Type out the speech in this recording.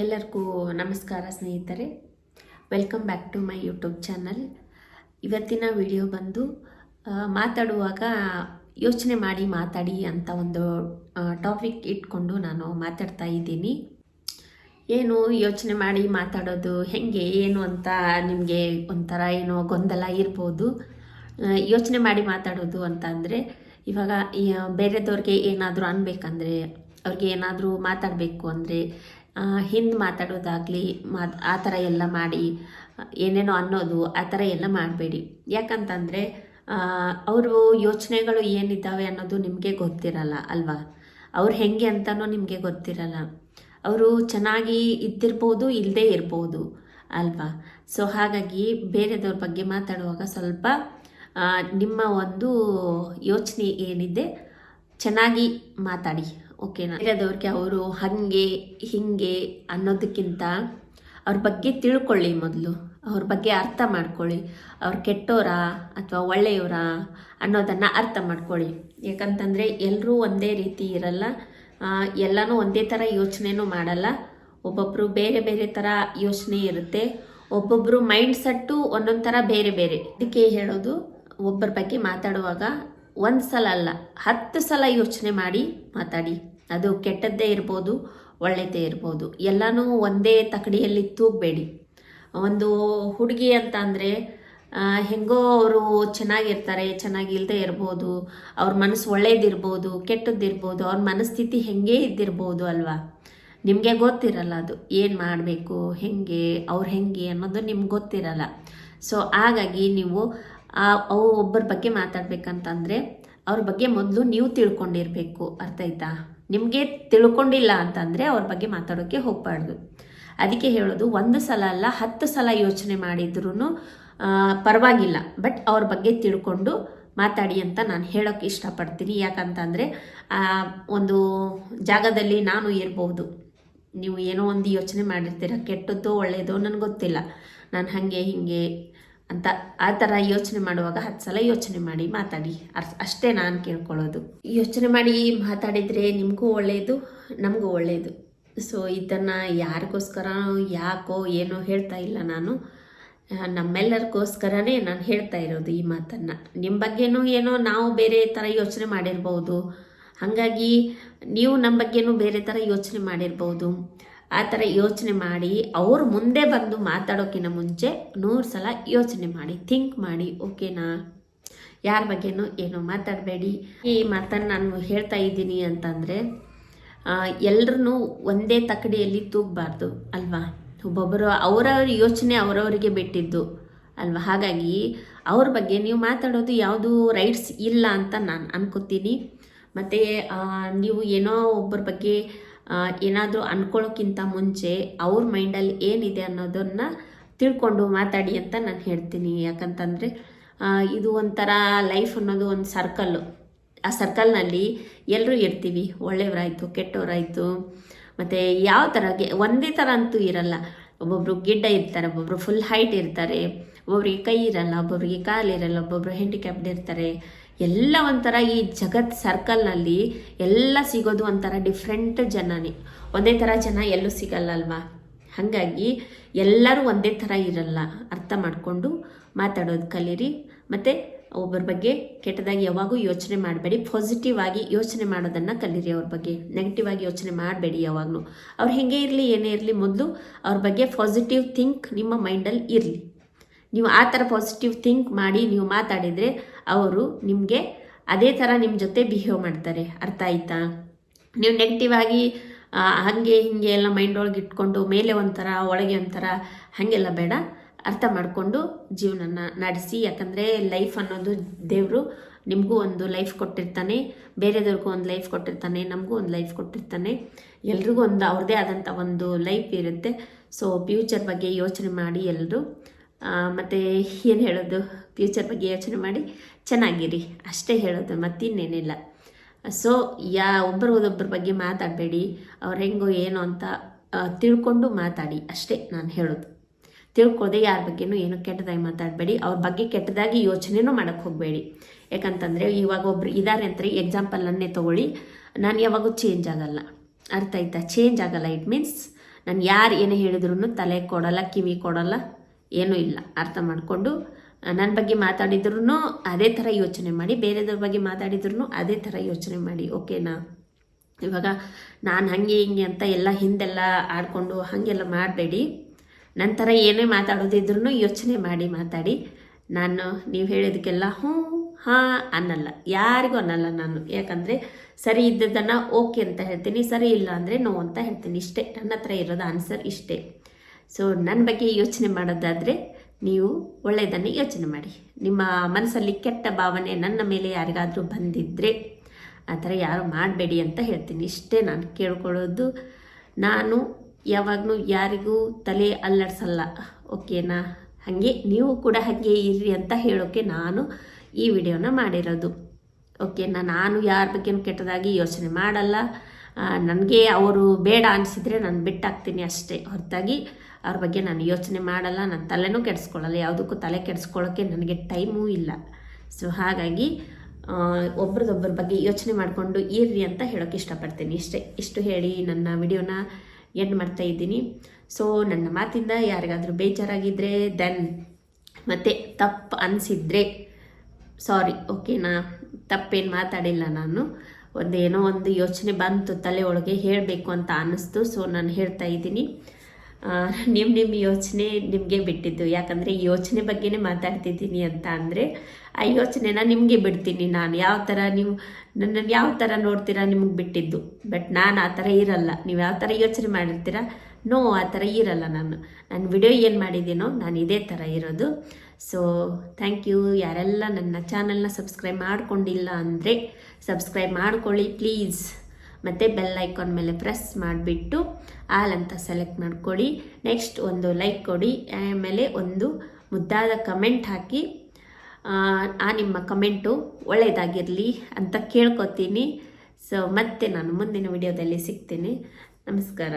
ಎಲ್ಲರಿಗೂ ನಮಸ್ಕಾರ ಸ್ನೇಹಿತರೆ. Welcome back to my YouTube channel ಇವತ್ತಿನ ವಿಡಿಯೋ ಬಂದು ಮಾತಾಡುವಾಗ ಯೋಚನೆ ಮಾಡಿ ಮಾತಾಡಿ ಅಂತ ಒಂದು ಟಾಪಿಕ್ ಇಟ್ಕೊಂಡು ನಾನು ಮಾತಾಡ್ತಾ ಇದ್ದೀನಿ. ಏನು ಯೋಚನೆ ಮಾಡಿ ಮಾತಾಡೋದು, ಹೆಂಗೆ, ಏನು ಅಂತ ನಿಮಗೆ ಒಂಥರ ಏನೋ ಗೊಂದಲ ಇರ್ಬೋದು. ಯೋಚನೆ ಮಾಡಿ ಮಾತಾಡೋದು ಅಂತ ಅಂದರೆ, ಇವಾಗ ಬೇರೆದವ್ರಿಗೆ ಏನಾದರೂ ಅನ್ಬೇಕಂದ್ರೆ, ಅವ್ರಿಗೆ ಏನಾದರೂ ಮಾತಾಡಬೇಕು ಅಂದರೆ ಹಿಂದೆ ಮಾತಾಡೋದಾಗಲಿ ಮಾ ಆ ಥರ ಎಲ್ಲ ಮಾಡಿ, ಏನೇನೋ ಅನ್ನೋದು ಆ ಥರ ಎಲ್ಲ ಮಾಡಬೇಡಿ. ಯಾಕಂತಂದರೆ ಅವರು ಯೋಚನೆಗಳು ಏನಿದ್ದಾವೆ ಅನ್ನೋದು ನಿಮಗೆ ಗೊತ್ತಿರಲ್ಲ ಅಲ್ವಾ? ಅವ್ರು ಹೆಂಗೆ ಅಂತಲೂ ನಿಮಗೆ ಗೊತ್ತಿರಲ್ಲ. ಅವರು ಚೆನ್ನಾಗಿ ಇದ್ದಿರ್ಬೋದು ಇಲ್ಲದೇ ಇರ್ಬೋದು ಅಲ್ವಾ? ಸೊ ಹಾಗಾಗಿ ಬೇರೆದವ್ರ ಬಗ್ಗೆ ಮಾತಾಡುವಾಗ ಸ್ವಲ್ಪ ನಿಮ್ಮ ಒಂದು ಯೋಚನೆ ಏನಿದೆ, ಚೆನ್ನಾಗಿ ಮಾತಾಡಿ. ಓಕೆನಾ ಬೇರೆದವ್ರಿಗೆ ಅವರು ಹಾಗೆ, ಹೀಗೆ ಅನ್ನೋದಕ್ಕಿಂತ ಅವ್ರ ಬಗ್ಗೆ ತಿಳ್ಕೊಳ್ಳಿ ಮೊದಲು. ಅವ್ರ ಬಗ್ಗೆ ಅರ್ಥ ಮಾಡ್ಕೊಳ್ಳಿ. ಅವ್ರು ಕೆಟ್ಟೋರಾ ಅಥವಾ ಒಳ್ಳೆಯವರಾ ಅನ್ನೋದನ್ನು ಅರ್ಥ ಮಾಡ್ಕೊಳ್ಳಿ. ಯಾಕಂತಂದರೆ ಎಲ್ಲರೂ ಒಂದೇ ರೀತಿ ಇರಲ್ಲ. ಎಲ್ಲನೂ ಒಂದೇ ಥರ ಯೋಚನೆನೂ ಮಾಡಲ್ಲ. ಒಬ್ಬೊಬ್ಬರು ಬೇರೆ ಬೇರೆ ಥರ ಯೋಚನೆ ಇರುತ್ತೆ. ಒಬ್ಬೊಬ್ಬರು ಮೈಂಡ್ ಸೆಟ್ಟು ಒಂದೊಂದು ಥರ ಬೇರೆ ಬೇರೆ. ಇದಕ್ಕೆ ಹೇಳೋದು, ಒಬ್ಬರ ಬಗ್ಗೆ ಮಾತಾಡುವಾಗ ಒಂದು ಸಲ ಅಲ್ಲ, ಹತ್ತು ಸಲ ಯೋಚನೆ ಮಾಡಿ ಮಾತಾಡಿ. ಅದು ಕೆಟ್ಟದ್ದೇ ಇರ್ಬೋದು ಒಳ್ಳೆಯದೇ ಇರ್ಬೋದು. ಎಲ್ಲನೂ ಒಂದೇ ತಕಡಿಯಲ್ಲಿ ತೂಗಬೇಡಿ. ಒಂದು ಹುಡುಗಿ ಅಂತ ಅಂದರೆ ಹೆಂಗೋ ಅವರು ಚೆನ್ನಾಗಿರ್ತಾರೆ ಚೆನ್ನಾಗಿಲ್ಲದೆ ಇರ್ಬೋದು, ಅವ್ರ ಮನಸ್ಸು ಒಳ್ಳೇದಿರ್ಬೋದು, ಕೆಟ್ಟದ್ದಿರ್ಬೋದು, ಅವ್ರ ಮನಸ್ಥಿತಿ ಹೆಂಗೆ ಇದ್ದಿರ್ಬೋದು ಅಲ್ವಾ? ನಿಮಗೆ ಗೊತ್ತಿರಲ್ಲ ಅದು, ಏನು ಮಾಡಬೇಕು, ಹೆಂಗೆ, ಅವ್ರು ಹೆಂಗೆ ಅನ್ನೋದು ನಿಮ್ಗೆ ಗೊತ್ತಿರಲ್ಲ. ಸೊ ಹಾಗಾಗಿ ನೀವು ಅವು ಒಬ್ಬರ ಬಗ್ಗೆ ಮಾತಾಡ್ಬೇಕಂತಂದರೆ, ಅವ್ರ ಬಗ್ಗೆ ಮೊದಲು ನೀವು ತಿಳ್ಕೊಂಡಿರಬೇಕು. ಅರ್ಥ ಆಯ್ತಾ? ನಿಮಗೆ ತಿಳ್ಕೊಂಡಿಲ್ಲ ಅಂತಂದರೆ ಅವ್ರ ಬಗ್ಗೆ ಮಾತಾಡೋಕ್ಕೆ ಹೋಗಬಾರ್ದು. ಅದಕ್ಕೆ ಹೇಳೋದು, ಒಂದು ಸಲ ಅಲ್ಲ, ಹತ್ತು ಸಲ ಯೋಚನೆ ಮಾಡಿದ್ರೂ ಪರವಾಗಿಲ್ಲ. ಬಟ್ ಅವ್ರ ಬಗ್ಗೆ ತಿಳ್ಕೊಂಡು ಮಾತಾಡಿ ಅಂತ ನಾನು ಹೇಳೋಕ್ಕೆ ಇಷ್ಟಪಡ್ತೀನಿ. ಯಾಕಂತಂದರೆ ಒಂದು ಜಾಗದಲ್ಲಿ ನಾನು ಇರ್ಬೋದು. ನೀವು ಏನೋ ಒಂದು ಯೋಚನೆ ಮಾಡಿರ್ತೀರ, ಕೆಟ್ಟದ್ದು ಒಳ್ಳೆಯದೋ ನನಗೆ ಗೊತ್ತಿಲ್ಲ. ನಾನು ಹಾಗೆ, ಹೀಗೆ ಅಂತ ಆ ಥರ ಯೋಚನೆ ಮಾಡುವಾಗ ಹತ್ತು ಸಲ ಯೋಚನೆ ಮಾಡಿ ಮಾತಾಡಿ. ಅಷ್ಟೇ ನಾನು ಕೇಳ್ಕೊಳ್ಳೋದು. ಯೋಚನೆ ಮಾಡಿ ಮಾತಾಡಿದರೆ ನಿಮಗೂ ಒಳ್ಳೆಯದು ನಮಗೂ ಒಳ್ಳೆಯದು ಸೊ ಇದನ್ನು ಯಾರಿಗೋಸ್ಕರ, ಯಾಕೋ, ಏನೋ ಹೇಳ್ತಾ ಇಲ್ಲ ನಾನು. ನಮ್ಮೆಲ್ಲರಿಗೋಸ್ಕರನೇ ನಾನು ಹೇಳ್ತಾ ಇರೋದು ಈ ಮಾತನ್ನು. ನಿಮ್ಮ ಬಗ್ಗೆನೂ ಏನೋ ನಾವು ಬೇರೆ ಥರ ಯೋಚನೆ ಮಾಡಿರ್ಬೋದು. ಹಾಗಾಗಿ ನೀವು ನಮ್ಮ ಬಗ್ಗೆನೂ ಬೇರೆ ಥರ ಯೋಚನೆ ಮಾಡಿರ್ಬೋದು. ಆ ಥರ ಯೋಚನೆ ಮಾಡಿ, ಅವ್ರು ಮುಂದೆ ಬಂದು ಮಾತಾಡೋಕ್ಕಿಂತ ಮುಂಚೆ ನೂರು ಸಲ ಯೋಚನೆ ಮಾಡಿ ಥಿಂಕ್ ಮಾಡಿ ಓಕೆನಾ ಯಾರ ಬಗ್ಗೆನೂ ಏನೋ ಮಾತಾಡಬೇಡಿ. ಈ ಮಾತನ್ನು ನಾನು ಹೇಳ್ತಾ ಇದ್ದೀನಿ ಅಂತಂದರೆ ಎಲ್ಲರೂ ಒಂದೇ ತಕಡಿಯಲ್ಲಿ ತೂಗಬಾರ್ದು, ಅಲ್ವಾ? ಒಬ್ಬೊಬ್ಬರು ಅವರವ್ರ ಯೋಚನೆ ಅವರವರಿಗೆ ಬಿಟ್ಟಿದ್ದು, ಅಲ್ವಾ? ಹಾಗಾಗಿ ಅವ್ರ ಬಗ್ಗೆ ನೀವು ಮಾತಾಡೋದು ಯಾವುದು ರೈಟ್ಸ್ ಇಲ್ಲ ಅಂತ ನಾನು ಅನ್ಕೋತೀನಿ. ಮತ್ತು ನೀವು ಏನೋ ಒಬ್ಬರ ಬಗ್ಗೆ ಏನಾದರೂ ಅಂದ್ಕೊಳ್ಳೋಕ್ಕಿಂತ ಮುಂಚೆ ಅವ್ರ ಮೈಂಡಲ್ಲಿ ಏನಿದೆ ಅನ್ನೋದನ್ನು ತಿಳ್ಕೊಂಡು ಮಾತಾಡಿ ಅಂತ ನಾನು ಹೇಳ್ತೀನಿ. ಯಾಕಂತಂದರೆ ಇದು ಒಂಥರ ಲೈಫ್ ಅನ್ನೋದು ಒಂದು ಸರ್ಕಲ್ಲು ಆ ಸರ್ಕಲ್ನಲ್ಲಿ ಎಲ್ಲರೂ ಇರ್ತೀವಿ. ಒಳ್ಳೆಯವರಾಯಿತು ಕೆಟ್ಟವರಾಯಿತು. ಮತ್ತು ಯಾವ ಥರ ಒಂದೇ ಥರ ಅಂತೂ ಇರಲ್ಲ. ಒಬ್ಬೊಬ್ರು ಗಿಡ್ಡ ಇರ್ತಾರೆ, ಒಬ್ಬೊಬ್ರು ಫುಲ್ ಹೈಟ್ ಇರ್ತಾರೆ. ಒಬ್ಬೊಬ್ರಿಗೆ ಕೈ ಇರಲ್ಲ ಒಬ್ಬೊಬ್ರಿಗೆ ಕಾಲಿರಲ್ಲ ಒಬ್ಬೊಬ್ರು ಹ್ಯಾಂಡಿಕ್ಯಾಪ್ಡ್ ಇರ್ತಾರೆ. ಎಲ್ಲ ಒಂಥರ ಈ ಜಗತ್ ಸರ್ಕಲ್ನಲ್ಲಿ ಎಲ್ಲ ಸಿಗೋದು ಒಂಥರ ಡಿಫ್ರೆಂಟ್ ಜನನೇ. ಒಂದೇ ಥರ ಜನ ಎಲ್ಲೂ ಸಿಗಲ್ಲ ಅಲ್ವಾ ಹಾಗಾಗಿ ಎಲ್ಲರೂ ಒಂದೇ ಥರ ಇರಲ್ಲ. ಅರ್ಥ ಮಾಡಿಕೊಂಡು ಮಾತಾಡೋದು ಕಲೀರಿ. ಮತ್ತು ಒಬ್ಬರ ಬಗ್ಗೆ ಕೆಟ್ಟದಾಗಿ ಯಾವಾಗೂ ಯೋಚನೆ ಮಾಡಬೇಡಿ. ಪಾಸಿಟಿವ್ ಆಗಿ ಯೋಚನೆ ಮಾಡೋದನ್ನು ಕಲೀರಿ ಅವ್ರ ಬಗ್ಗೆ. ನೆಗೆಟಿವ್ ಆಗಿ ಯೋಚನೆ ಮಾಡಬೇಡಿ ಯಾವಾಗಲೂ. ಅವ್ರು ಹೆಂಗೆ ಇರಲಿ, ಏನೇ ಇರಲಿ, ಮೊದಲು ಅವ್ರ ಬಗ್ಗೆ ಪಾಸಿಟಿವ್ ಥಿಂಕ್ ನಿಮ್ಮ ಮೈಂಡಲ್ಲಿ ಇರಲಿ. ನೀವು ಆ ಥರ ಪಾಸಿಟಿವ್ ಥಿಂಕ್ ಮಾಡಿ ನೀವು ಮಾತಾಡಿದರೆ ಅವರು ನಿಮಗೆ ಅದೇ ಥರ ನಿಮ್ಮ ಜೊತೆ ಬಿಹೇವ್ ಮಾಡ್ತಾರೆ. ಅರ್ಥ ಆಯ್ತಾ? ನೀವು ನೆಗೆಟಿವ್ ಆಗಿ ಹಾಗೆ ಹೀಗೆ ಎಲ್ಲ ಮೈಂಡ್ ಒಳಗೆ ಇಟ್ಕೊಂಡು ಮೇಲೆ ಒಂಥರ, ಒಳಗೆ ಒಂಥರ ಹಾಗೆಲ್ಲ ಬೇಡ. ಅರ್ಥ ಮಾಡಿಕೊಂಡು ಜೀವನನ ನಡೆಸಿ. ಯಾಕಂದರೆ ಲೈಫ್ ಅನ್ನೋದು ದೇವರು ನಿಮಗೂ ಒಂದು ಲೈಫ್ ಕೊಟ್ಟಿರ್ತಾನೆ. ಬೇರೆದವ್ರಿಗೂ ಒಂದು ಲೈಫ್ ಕೊಟ್ಟಿರ್ತಾನೆ. ನಮಗೂ ಒಂದು ಲೈಫ್ ಕೊಟ್ಟಿರ್ತಾನೆ. ಎಲ್ರಿಗೂ ಒಂದು ಅವ್ರದ್ದೇ ಆದಂಥ ಒಂದು ಲೈಫ್ ಇರುತ್ತೆ. ಸೊ ಫ್ಯೂಚರ್ ಬಗ್ಗೆ ಯೋಚನೆ ಮಾಡಿ ಎಲ್ಲರೂ ಮತ್ತು ಏನು ಹೇಳೋದು? ಫ್ಯೂಚರ್ ಬಗ್ಗೆ ಯೋಚನೆ ಮಾಡಿ. ಚೆನ್ನಾಗಿರಿ. ಅಷ್ಟೇ ಹೇಳೋದು, ಮತ್ತಿನ್ನೇನಿಲ್ಲ. ಸೊ ಯಾ ಒಬ್ಬರಿಗೊಬ್ಬರ ಬಗ್ಗೆ ಮಾತಾಡಬೇಡಿ. ಅವ್ರು ಹೆಂಗೋ ಏನೋ ಅಂತ ತಿಳ್ಕೊಂಡು ಮಾತಾಡಿ. ಅಷ್ಟೇ ನಾನು ಹೇಳೋದು. ತಿಳ್ಕೊಳ್ಳದೆ ಯಾರ ಬಗ್ಗೆನೂ ಏನು ಕೆಟ್ಟದಾಗಿ ಮಾತಾಡಬೇಡಿ. ಅವ್ರ ಬಗ್ಗೆ ಕೆಟ್ಟದಾಗಿ ಯೋಚನೆನೂ ಮಾಡೋಕ್ಕೆ ಹೋಗಬೇಡಿ. ಯಾಕಂತಂದರೆ ಇವಾಗ ಒಬ್ರು ಇದ್ದಾರೆ ಅಂತ ಎಕ್ಸಾಂಪಲ್ ನನ್ನೇ ತೊಗೊಳ್ಳಿ. ನಾನು ಯಾವಾಗೂ ಚೇಂಜ್ ಆಗಲ್ಲ. ಅರ್ಥ ಆಯ್ತಾ? ಚೇಂಜ್ ಆಗಲ್ಲ. ಇಟ್ ಮೀನ್ಸ್ ನಾನು ಯಾರು ಏನೇ ಹೇಳಿದ್ರು ತಲೆ ಕೊಡಲ್ಲ, ಕಿವಿ ಕೊಡಲ್ಲ. ಏನೂ ಇಲ್ಲ. ಅರ್ಥ ಮಾಡಿಕೊಂಡು ನನ್ನ ಬಗ್ಗೆ ಮಾತಾಡಿದ್ರು ಅದೇ ಥರ ಯೋಚನೆ ಮಾಡಿ, ಬೇರೆದವ್ರ ಬಗ್ಗೆ ಮಾತಾಡಿದ್ರು ಅದೇ ಥರ ಯೋಚನೆ ಮಾಡಿ, ಓಕೆನಾ? ಇವಾಗ ನಾನು ಹಾಗೆ ಹಿಂಗೆ ಅಂತ ಎಲ್ಲ ಹಿಂದೆಲ್ಲ ಆಡಿಕೊಂಡು ಹಾಗೆಲ್ಲ ಮಾಡಬೇಡಿ. ನಂತರ ಏನೇ ಮಾತಾಡೋದಿದ್ರು ಯೋಚನೆ ಮಾಡಿ ಮಾತಾಡಿ. ನಾನು, ನೀವು ಹೇಳಿದಕ್ಕೆಲ್ಲ ಹ್ಞೂ, ಹಾಂ ಅನ್ನಲ್ಲ. ಯಾರಿಗೂ ಅನ್ನಲ್ಲ ನಾನು. ಯಾಕಂದರೆ ಸರಿ ಇದ್ದದನ್ನು ಓಕೆ ಅಂತ ಹೇಳ್ತೀನಿ, ಸರಿ ಇಲ್ಲ ಅಂದರೆ ನೋ ಅಂತ ಹೇಳ್ತೀನಿ. ಇಷ್ಟೇ. ನನ್ನ ಹತ್ರ ಇರೋದು ಆನ್ಸರ್ ಇಷ್ಟೇ. ಸೊ ನನ್ನ ಬಗ್ಗೆ ಯೋಚನೆ ಮಾಡೋದಾದರೆ ನೀವು ಒಳ್ಳೆಯದನ್ನು ಯೋಚನೆ ಮಾಡಿ. ನಿಮ್ಮ ಮನಸ್ಸಲ್ಲಿ ಕೆಟ್ಟ ಭಾವನೆ ನನ್ನ ಮೇಲೆ ಯಾರಿಗಾದರೂ ಬಂದಿದ್ದರೆ ಆ ಥರ ಯಾರು ಮಾಡಬೇಡಿ ಅಂತ ಹೇಳ್ತೀನಿ. ಇಷ್ಟೇ ನಾನು ಕೇಳ್ಕೊಳ್ಳೋದು. ನಾನು ಯಾವಾಗಲೂ ಯಾರಿಗೂ ತಲೆ ಅಲ್ಲಾಡ್ಸಲ್ಲ. ಓಕೆನಾ? ಹಾಗೆ ನೀವು ಕೂಡ ಹಾಗೆ ಇರ್ರಿ ಅಂತ ಹೇಳೋಕ್ಕೆ ನಾನು ಈ ವಿಡಿಯೋನ ಮಾಡಿರೋದು. ಓಕೆನಾ? ನಾನು ಯಾರ ಬಗ್ಗೆಯೂ ಕೆಟ್ಟದಾಗಿ ಯೋಚನೆ ಮಾಡಲ್ಲ. ನನಗೆ ಅವರು ಬೇಡ ಅನಿಸಿದರೆ ನಾನು ಬಿಟ್ಟಾಗ್ತೀನಿ ಅಷ್ಟೇ. ಹೊರತಾಗಿ ಅವ್ರ ಬಗ್ಗೆ ನಾನು ಯೋಚನೆ ಮಾಡಲ್ಲ ನನ್ನ ತಲೆನೂ ಕೆಡಿಸ್ಕೊಳ್ಳಲ್ಲ ಯಾವುದಕ್ಕೂ ತಲೆ ಕೆಡಿಸ್ಕೊಳ್ಳೋಕ್ಕೆ ನನಗೆ ಟೈಮೂ ಇಲ್ಲ. ಸೊ ಹಾಗಾಗಿ ಒಬ್ರದೊಬ್ಬರ ಬಗ್ಗೆ ಯೋಚನೆ ಮಾಡಿಕೊಂಡು ಇರ್ರಿ ಅಂತ ಹೇಳೋಕ್ಕೆ ಇಷ್ಟಪಡ್ತೀನಿ. ಇಷ್ಟೇ, ಇಷ್ಟು ಹೇಳಿ ನನ್ನ ವಿಡಿಯೋನ ಎಂಡ್ ಮಾಡ್ತಾ ಇದ್ದೀನಿ. ಸೊ ನನ್ನ ಮಾತಿಂದ ಯಾರಿಗಾದರೂ ಬೇಜಾರಾಗಿದ್ದರೆ ದೆನ್ ಮತ್ತು ತಪ್ಪು ಅನಿಸಿದ್ರೆ ಸಾರಿ ಓಕೆನಾ ತಪ್ಪೇನು ಮಾತಾಡಿಲ್ಲ ನಾನು. ಒಂದೇನೋ ಒಂದು ಯೋಚನೆ ಬಂತು ತಲೆ ಒಳಗೆ ಹೇಳಬೇಕು ಅಂತ ಅನ್ನಿಸ್ತು. ಸೊ ನಾನು ಹೇಳ್ತಾ ಇದ್ದೀನಿ. ನಿಮ್ಮ ನಿಮ್ಮ ಯೋಚನೆ ನಿಮಗೆ ಬಿಟ್ಟಿದ್ದು. ಯಾಕಂದರೆ ಯೋಚನೆ ಬಗ್ಗೆನೇ ಮಾತಾಡ್ತಿದ್ದೀನಿ ಅಂತ ಅಂದರೆ, ಆ ಯೋಚನೆನ ನಿಮಗೆ ಬಿಡ್ತೀನಿ ನಾನು. ಯಾವ ಥರ ನೀವು ನನ್ನನ್ನು ಯಾವ ಥರ ನೋಡ್ತೀರಾ ನಿಮಗೆ ಬಿಟ್ಟಿದ್ದು. ಬಟ್ ನಾನು ಆ ಥರ ಇರಲ್ಲ. ನೀವು ಯಾವ ಥರ ಯೋಚನೆ ಮಾಡಿರ್ತೀರ? ನೋ, ಆ ಥರ ಇರಲ್ಲ ನಾನು. ನನ್ನ ವಿಡಿಯೋ ಏನು ಮಾಡಿದ್ದೀನೋ, ನಾನು ಇದೇ ಥರ ಇರೋದು. ಸೊ ಥ್ಯಾಂಕ್ ಯು ಯಾರೆಲ್ಲ ನನ್ನ ಚಾನಲ್ನ ಸಬ್ಸ್ಕ್ರೈಬ್ ಮಾಡಿಕೊಂಡಿಲ್ಲ ಅಂದರೆ ಸಬ್ಸ್ಕ್ರೈಬ್ ಮಾಡ್ಕೊಳ್ಳಿ ಪ್ಲೀಸ್ ಮತ್ತು ಬೆಲ್ ಐಕಾನ್ ಮೇಲೆ ಪ್ರೆಸ್ ಮಾಡಿಬಿಟ್ಟು ಆಲ್ ಅಂತ ಸೆಲೆಕ್ಟ್ ಮಾಡ್ಕೊಳ್ಳಿ. ನೆಕ್ಸ್ಟ್ ಒಂದು ಲೈಕ್ ಕೊಡಿ, ಆಮೇಲೆ ಒಂದು ಮುದ್ದಾದ ಕಮೆಂಟ್ ಹಾಕಿ. ಆ ನಿಮ್ಮ ಕಮೆಂಟು ಒಳ್ಳೆಯದಾಗಿರಲಿ ಅಂತ ಕೇಳ್ಕೊತೀನಿ. ಸೊ ಮತ್ತೆ ನಾನು ಮುಂದಿನ ವಿಡಿಯೋದಲ್ಲಿ ಸಿಗ್ತೀನಿ. ನಮಸ್ಕಾರ.